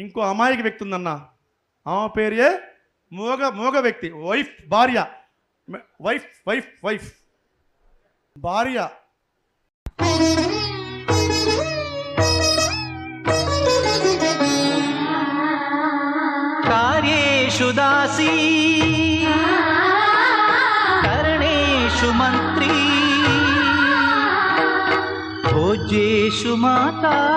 ఇంకో అమాయక వ్యక్తి ఉందన్న. ఆమె పేరే మోగ మోగ వ్యక్తి వైఫ్ భార్య. Wife wife wife. భార్య. కార్యేషు కర్ణేషు మంత్రి. భోజ్యేషు మాతా.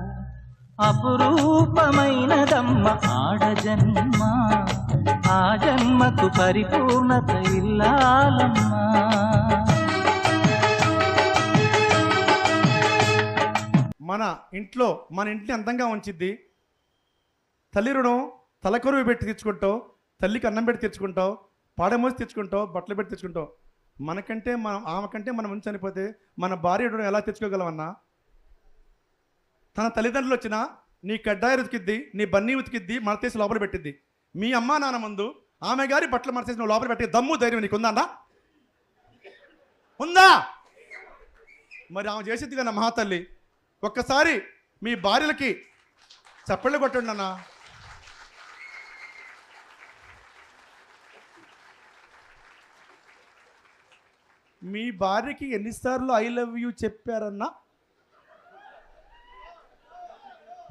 అపురూపమైనదమ్మ ఆడజన్మ. ఆ జన్మకు పరిపూర్ణత ఇల్లాలమ్మ. మన ఇంట్లో మన ఇంటిని అందంగా ఉంచిద్ది. తల్లి రుణం తలకొరువు పెట్టి తెచ్చుకుంటావు తల్లికి అన్నం పెట్టి తెచ్చుకుంటావు పాడమోసి తెచ్చుకుంటావు బట్టలు పెట్టి తెచ్చుకుంటావు మనకంటే మనం ఆమె కంటే మనం ఉంచనిపోతే చనిపోతే మన భార్య రుణం ఎలా తెచ్చుకోగలమన్నా తన తల్లిదండ్రులు వచ్చినా నీ కడ్డాయి ఉతికిద్ది నీ బన్నీ ఉతికిద్ది మడతేసి లోపల పెట్టిద్ది. మీ అమ్మా నాన్న ముందు ఆమె గారి బట్టలు మడతేసి నువ్వు లోపల పెట్టి దమ్ము ధైర్యం నీకు ఉందా ఉందా? మరి ఆమె చేసిద్ది కదా మహాతల్లి. ఒక్కసారి మీ భార్యలకి చప్పళ్ళు కొట్టండి అన్న. మీ భార్యకి ఎన్నిసార్లు ఐ లవ్ యూ చెప్పారన్నా?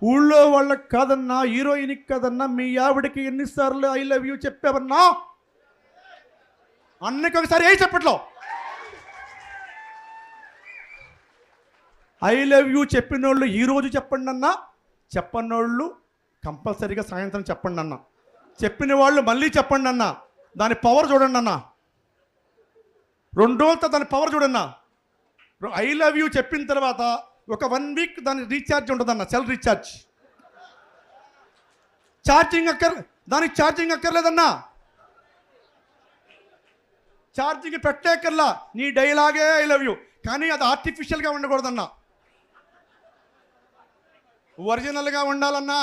ఊళ్ళో వాళ్ళకి కాదన్నా హీరోయిన్కి కాదన్నా మీ ఆవిడకి ఎన్నిసార్లు ఐ లవ్ యూ చెప్పావన్నా? అన్నకి ఒకసారి ఏ చెప్పట్లో. ఐ లవ్ యూ చెప్పిన వాళ్ళు ఈరోజు చెప్పండి అన్న? వాళ్ళు కంపల్సరీగా సాయంత్రం చెప్పండి అన్న. చెప్పిన వాళ్ళు మళ్ళీ చెప్పండి అన్న. దాని పవర్ చూడండి అన్న. రెండు రోజులతో దాని పవర్ చూడన్నా ఐ లవ్ యూ చెప్పిన తర్వాత ఒక వన్ వీక్ దాని రీఛార్జ్ ఉంటుందన్న సెల్ రీఛార్జ్ ఛార్జింగ్ అక్కర్ దానికి ఛార్జింగ్ అక్కర్లేదన్నా. ఛార్జింగ్ పెట్టేకల్లా నీ డైలాగే ఐ లవ్ యూ కానీ అది ఆర్టిఫిషియల్గా ఉండకూడదన్నా. ఒరిజినల్గా ఉండాలన్నా.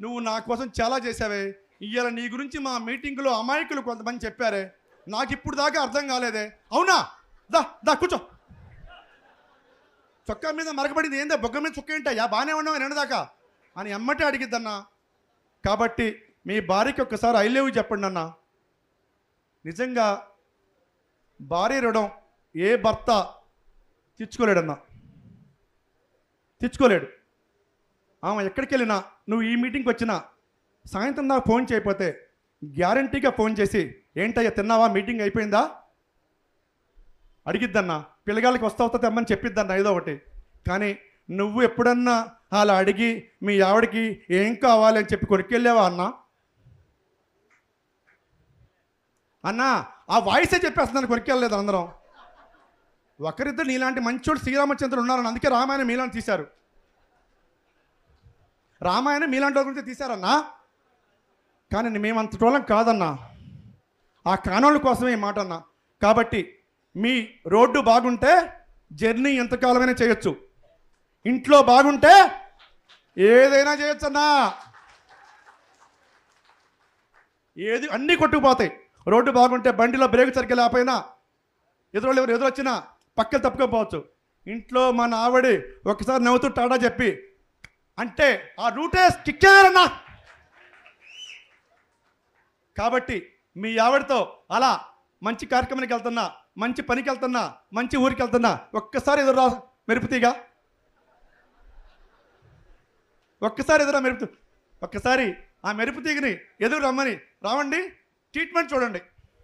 నువ్వు నా కోసం చాలా చేసావే ఇవాళ నీ గురించి మా మీటింగ్లో అమాయకులు కొంతమంది చెప్పారే. నాకు ఇప్పుడు దాకా అర్థం కాలేదే. అవునా? దా దా కూర్చో. చొక్కా మీద మరకబడింది. ఏందో? బొగ్గ మీద చొక్క ఏంటయ్యా? బాగానే ఉన్నావు నేను దాకా? అని ఎమ్మటే అడిగిద్దన్నా. కాబట్టి మీ భార్యకి ఒక్కసారి ఐ లేవు చెప్పండి అన్న. నిజంగా భార్య రుణం ఏ భర్త తీర్చుకోలేడన్నా. తెచ్చుకోలేడు ఆమె ఎక్కడికి వెళ్ళినా నువ్వు ఈ మీటింగ్కి వచ్చినా సాయంత్రం నాకు ఫోన్ చేయకపోతే గ్యారంటీగా ఫోన్ చేసి ఏంటయ్యా తిన్నావా? మీటింగ్ అయిపోయిందా? అడిగిద్దన్న పిల్లగాళ్ళకి వస్తావుతా తెమ్మని చెప్పిద్దన్న ఏదో ఒకటి. కానీ నువ్వు ఎప్పుడన్నా అలా అడిగి మీ ఆవిడకి ఏం కావాలి అని చెప్పి కొనుక్కెళ్ళావా అన్న? అన్నా ఆ వాయిసే చెప్పేస్తున్నాను కొనుక్కెళ్ళలేదు అందరం. ఒకరిద్దరు నీలాంటి మంచోడు శ్రీరామచంద్రుడు ఉన్నారని అందుకే రామాయణం మీలాంటి తీశారు. రామాయణం మీలాంటి గురించి తీశారన్నా? కానీ మేమంత టోలం కాదన్నా. ఆ కానోళ్ళ కోసమే ఈ మాట అన్నా కాబట్టి మీ రోడ్డు బాగుంటే జర్నీ ఎంతకాలమైనా చేయొచ్చు. ఇంట్లో బాగుంటే ఏదైనా చేయొచ్చు అన్నా ఏది అన్నీ కొట్టుకుపోతాయి. రోడ్డు బాగుంటే బండిలో బ్రేక్ సరిగ్గా లేకపోయినా ఎదురు ఎవరు ఎదురొచ్చినా పక్కన తప్పుకోపోవచ్చు ఇంట్లో మన ఆవిడ ఒకసారి నవ్వుతూ టాడా చెప్పి అంటే ఆ రూటే స్టిక్ చేయాలన్నా. కాబట్టి మీ ఆవిడతో అలా మంచి కార్యక్రమానికి వెళ్తున్నా. మంచి పనికి వెళ్తున్నా మంచి ఊరికి వెళ్తున్నా ఒక్కసారి ఎదురు మెరుపుతీగా. ఒక్కసారి ఎదురా మెరుపు ఒక్కసారి ఆ మెరుపు తీగని ఎదురు రమ్మని. రావండి ట్రీట్మెంట్ చూడండి.